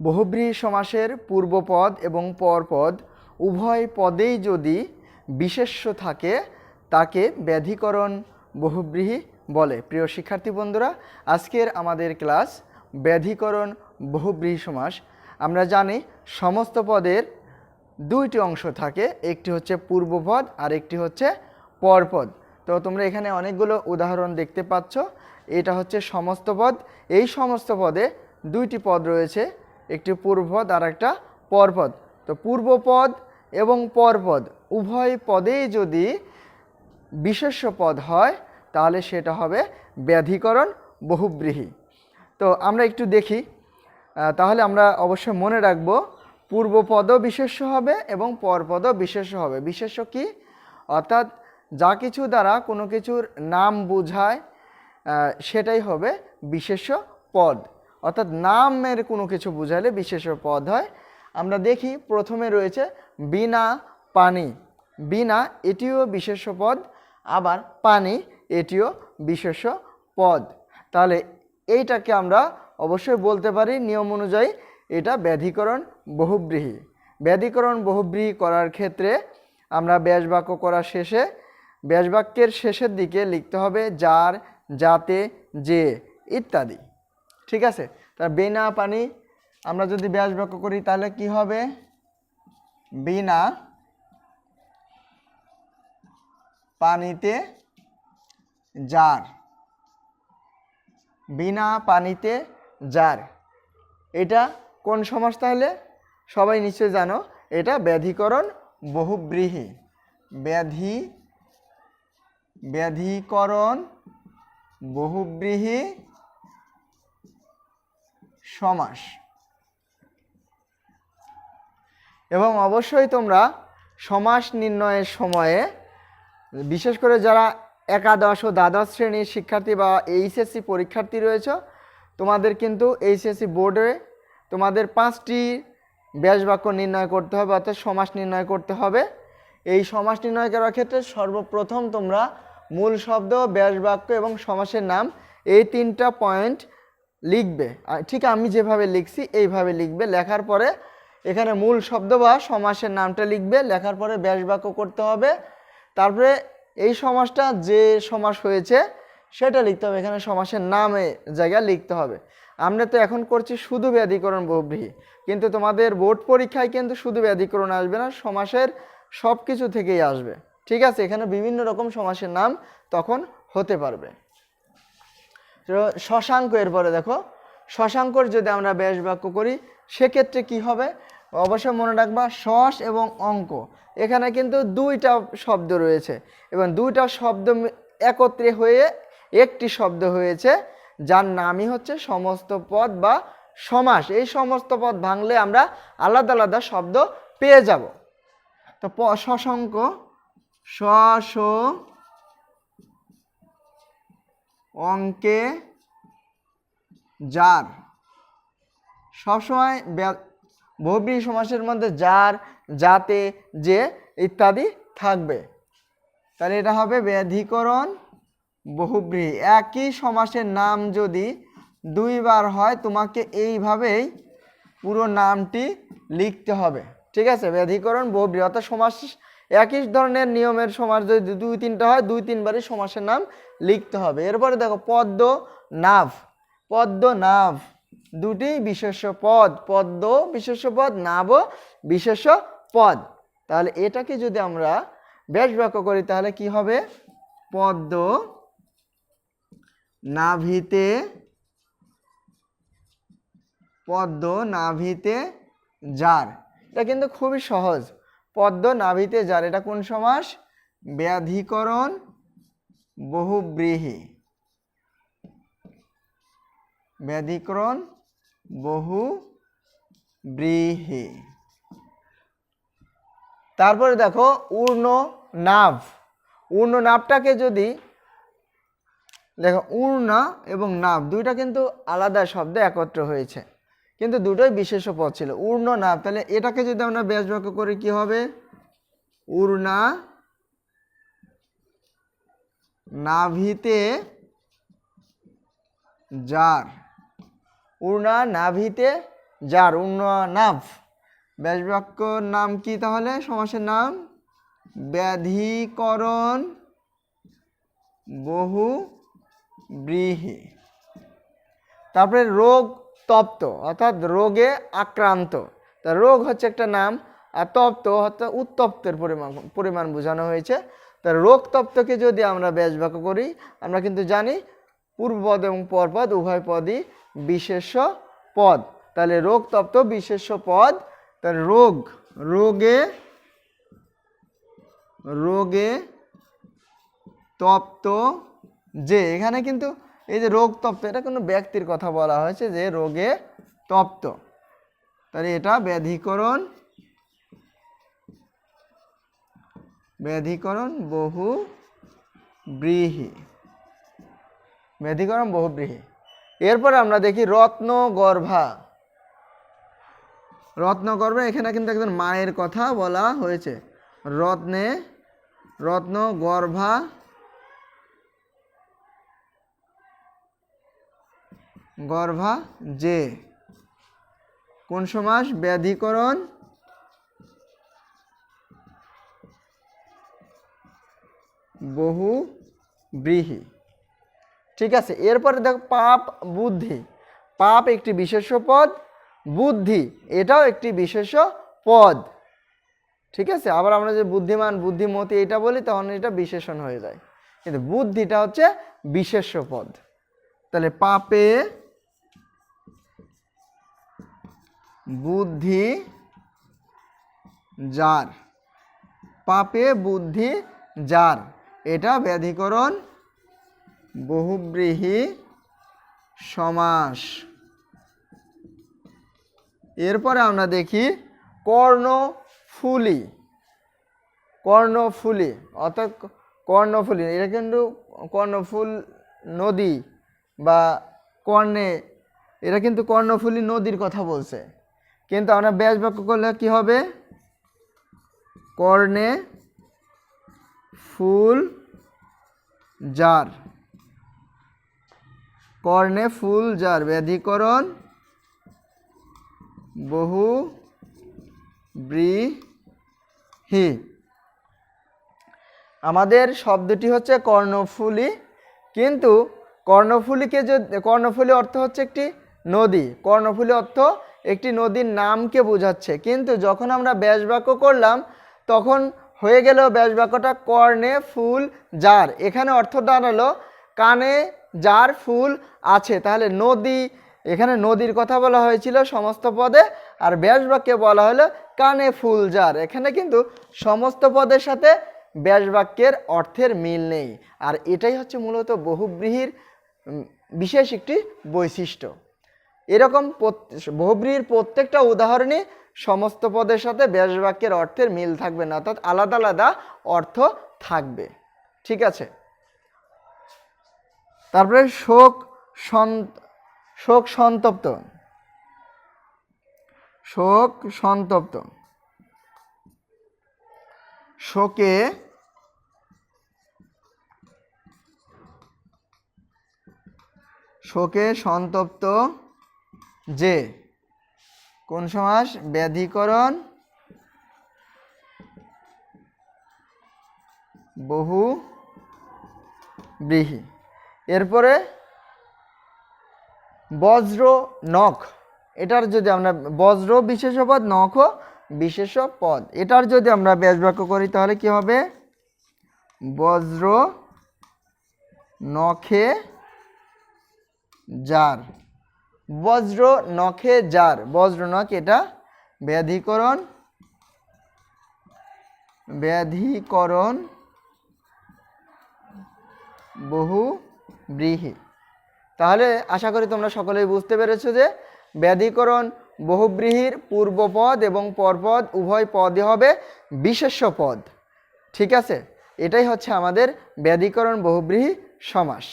বহুব্রীহি সমাসের পূর্বপদ এবং পরপদ উভয় পদেই যদি বিশেষ্য থাকে, তাকে ব্যাধিকরণ বহুব্রীহি বলে। প্রিয় শিক্ষার্থী বন্ধুরা, আজকের আমাদের ক্লাস ব্যাধিকরণ বহুব্রীহি সমাস আমরা জানি সমস্ত পদের দুইটি অংশ থাকে, একটি হচ্ছে পূর্বপদ আর একটি হচ্ছে পরপদ। তো তোমরা এখানে অনেকগুলো উদাহরণ দেখতে পাচ্ছ। এটা হচ্ছে সমস্ত পদ। এই সমস্ত পদে দুইটি পদ রয়েছে। একটি পূর্বপদ আর একটা পরপদ। তো পূর্বপদ এবং পরপদ, উভয় পদেই যদি বিশেষ্য পদ হয়, তাহলে সেটা হবে ব্যাধিকরণ বহুব্রীহি। তো আমরা একটু দেখি। তাহলে আমরা অবশ্যই মনে রাখব, পূর্বপদও বিশেষ্য হবে এবং পরপদও বিশেষ্য হবে। বিশেষ্য কি? অর্থাৎ যা কিছু দ্বারা কোনো কিছুর নাম বোঝায় সেটাই হবে বিশেষ্য পদ। অর্থাৎ নামের কোনো কিছু বোঝালে বিশেষ পদ হয়। আমরা দেখি প্রথমে রয়েছে বিনা পানি। বিনা, এটিও বিশেষ পদ। আবার পানি, এটিও বিশেষ্য পদ। তাহলে এইটাকে আমরা অবশ্যই বলতে পারি নিয়ম অনুযায়ী এটা ব্যাধিকরণ বহুব্রীহি। ব্যাধিকরণ বহুব্রীহি করার ক্ষেত্রে আমরা ব্যাস বাক্য করার শেষে ব্যাস বাক্যের শেষের দিকে লিখতে হবে যার, যাতে, যে ইত্যাদি। ঠিক আছে? তার বিনা পানি আমরা যদি ব্যাস বাক্য করি, তাহলে কি হবে? বিনা পানিতে জার বিনা পানিতে জার এটা কোন সমাস তাহলে? সবাই নিশ্চয় জানো, এটা ব্যাধিকরণ বহুব্রীহি। ব্যাধি, ব্যাধিকরণ বহুব্রীহি সমাস। এবং অবশ্যই তোমরা সমাস নির্ণয়ের সময়ে, বিশেষ করে যারা একাদশ ও দ্বাদশ শ্রেণির শিক্ষার্থী বা এইচএসসি পরীক্ষার্থী রয়েছে, তোমাদের কিন্তু এইচএসসি বোর্ডে তোমাদের পাঁচটি ব্যাস বাক্য নির্ণয় করতে হবে, অর্থাৎ সমাস নির্ণয় করতে হবে। এই সমাস নির্ণয় করার ক্ষেত্রে সর্বপ্রথম তোমরা মূল শব্দ ব্যাস বাক্য এবং সমাসের নাম, এই তিনটা পয়েন্ট লিখবে। ঠিক আমি যেভাবে লিখছি, এইভাবে লিখবে। লেখার পরে এখানে মূল শব্দ বা সমাসের নামটা লিখবে। লেখার পরে ব্যাস বাক্য করতে হবে। তারপরে এই সমাসটা যে সমাস হয়েছে, সেটা লিখতে হবে। এখানে সমাসের নামে জায়গায় লিখতে হবে। আমরা তো এখন করছি শুধু ব্যাধিকরণ বহুব্রীহি কিন্তু তোমাদের বোর্ড পরীক্ষায় কিন্তু শুধু ব্যাধিকরণ আসবে না, সমাসের সব কিছু থেকেই আসবে। ঠিক আছে? এখানে বিভিন্ন রকম সমাসের নাম তখন হতে পারবে। শশাঙ্ক এরপরে দেখো। শশাঙ্কর যদি আমরা ব্যাস বাক্য করি, সেক্ষেত্রে কি হবে? অবশ্যই মনে রাখবা শস এবং অঙ্ক। এখানে কিন্তু দুইটা শব্দ রয়েছে। এবং দুইটা শব্দ একত্রে হয়ে একটি শব্দ হয়েছে, যার নামই হচ্ছে সমস্ত পদ বা সমাস। এই সমস্ত পদ ভাঙলে আমরা আলাদা আলাদা শব্দ পেয়ে যাব। তো শশাঙ্ক, শ অঙ্কে যার। সবসময় বহুব্রীহি সমাসের মধ্যে যার, যাতে, যে ইত্যাদি থাকবে। তাহলে এটা হবে ব্যাধিকরণ বহুব্রীহি একই সমাসের নাম যদি দুইবার হয়, তোমাকে এইভাবেই পুরো নামটি লিখতে হবে। ঠিক আছে? ব্যাধিকরণ বহুব্রীহি অর্থাৎ সমাস একই ধরনের নিয়মের সমাস যদি দুই তিনটা হয়, দুই তিনবারই সমাসের নাম লিখতে হবে। এরপরে দেখো, পদ্ম নাভ। পদ্ম নাভ দুটি বিশেষ্য পদ। পদ্ম বিশেষ্য পদ, নাভ বিশেষ্য পদ। তাহলে এটাকে যদি আমরা ব্যাস বাক্য করি, তাহলে কি হবে? পদ্ম নাভিতে পদ্ম নাভিতে যার। এটা কিন্তু খুবই সহজ। পদ্ম নাভিতে যার, এটা কোন সমাস? ব্যাধিকরণ বহুব্রীহি। ব্যাধিকরণ বহু ব্রীহি তারপরে দেখো, উর্ণ নাভ। উর্ণ নাভটাকে যদি, দেখো, উর্ণা এবং নাভ, দুইটা কিন্তু আলাদা শব্দে একত্র হয়েছে। কিন্তু দুটোই বিশেষ পদ ছিল। উর্ণ নাভ তাহলে এটাকে যদি আমরা ব্যাস বাক্য করি কি হবে? উর্ণা নাভিতে যার উর্ণা নাভিতে যার উন্ন নাভ। ব্যাস বাক্যর নাম কি তাহলে? সমাসের নাম? ব্যাধিকরণ বহু ব্রীহি। তারপরে রোগ তপ্ত, অর্থাৎ রোগে আক্রান্ত। তা রোগ হচ্ছে একটা নাম, আর তপ্ত অর্থাৎ উত্তপ্তের পরিমাণ পরিমাণ বোঝানো হয়েছে। তা রোগ তপ্তকে যদি আমরা ব্যাস বাক্য করি, আমরা কিন্তু জানি পূর্বপদ এবং পরপদ উভয় পদই বিশেষ্য পদ। তাহলে রোগ তপ্ত বিশেষ্য পদ তার রোগ, রোগে রোগে তপ্ত যে, এখানে কিন্তু এই যে রোগ তপ্ত, এটা কোনো ব্যক্তির কথা বলা হয়েছে যে রোগে তপ্ত। তাহলে এটা ব্যাধিকরণ ব্যাধিকরণ বহু ব্রীহি। ব্যাধিকরণ বহু বহুব্রীহি এরপরে আমরা দেখি রত্ন গর্ভা। রত্ন গর্ভা, এখানে কিন্তু একজন মায়ের কথা বলা হয়েছে। রত্নে, রত্ন গর্ভা গর্ভা যে। কোন সমাস? ব্যাধিকরণ। বহু ব্রীহি। ঠিক আছে, এরপরে দেখো পাপ বুদ্ধি। পাপ একটি বিশেষ পদ, বুদ্ধি এটাও একটি বিশেষ পদ। ঠিক আছে, আবার আমরা যে বুদ্ধিমান, বুদ্ধিমতী এটা বলি, তখন এটা বিশেষণ হয়ে যায়। কিন্তু বুদ্ধিটা হচ্ছে বিশেষ্য পদ। তাহলে পাপে বুদ্ধি যার। পাপে বুদ্ধি যার। এটা ব্যাধিকরণ বহুব্রীহি সমাস। এরপরে আমরা দেখি কর্ণফুলি। কর্ণফুলি, অর্থাৎ কর্ণফুলি। এটা কিন্তু কর্ণফুল নদী বা কর্ণে, এটা কিন্তু কর্ণফুলি নদীর কথা বলছে। কিন্তু আমরা ব্যাস বাক্য করলে কি হবে? কর্ণে ফুল জার। কর্ণে ফুল জার, ব্যাধিকরণ, বহু ব্রীহি। আমাদের শব্দটি হচ্ছে কর্ণফুলি, কিন্তু কর্ণফুলিকে যদি কর্ণফুলি অর্থ হচ্ছে একটি নদী। কর্ণফুলি অর্থ একটি নদীর নামকে বোঝাচ্ছে। কিন্তু যখন আমরা ব্যাস বাক্য করলাম, তখন হয়ে গেল ব্যাস বাক্যটা কর্ণে ফুল যার। এখানে অর্থ দাঁড়াল, কানে যার ফুল আছে। তাহলে নদী, এখানে নদীর কথা বলা হয়েছিল সমস্ত পদে, আর ব্যাস বাক্যে বলা হলো কানে ফুল যার। এখানে কিন্তু সমস্ত পদের সাথে ব্যাস বাক্যের অর্থের মিল নেই। আর এটাই হচ্ছে মূলত বহুব্রীহির বিশেষ একটি বৈশিষ্ট্য। এরকম বহুব্রীহির প্রত্যেকটা উদাহরণে সমস্ত পদের সাথে ব্যাস বাক্যের অর্থের মিল থাকবে না, অর্থাৎ আলাদা আলাদা অর্থ থাকবে। ঠিক আছে? তারপরে শোক শোক সন্তপ্ত। শোক সন্তপ্ত। শোকে শোকে সন্তপ্ত যে কোন সমাস ব্যাধিকরণ বহু ব্রীহি। এরপরে বজ্র নখ, এটার যদি আমরা বজ্র বিশেষ পদ নখ বিশেষ পদ এটার যদি আমরা ব্যাস বাক্য করি, তাহলে কি হবে? বজ্র নখে যার বজ্র নখে যার, বজ্র নখ এটা ব্যাধিকরণ ব্যাধিকরণ বহু ব্রীহি। তাহলে আশা করি তোমরা সকলেই বুঝতে পেরেছ যে ব্যাধিকরণ বহুব্রীহির পূর্বপদ এবং পরপদ উভয় পদই হবে বিশেষ্য পদ। ঠিক আছে? এটাই হচ্ছে আমাদের ব্যাধিকরণ বহুব্রীহি সমাস।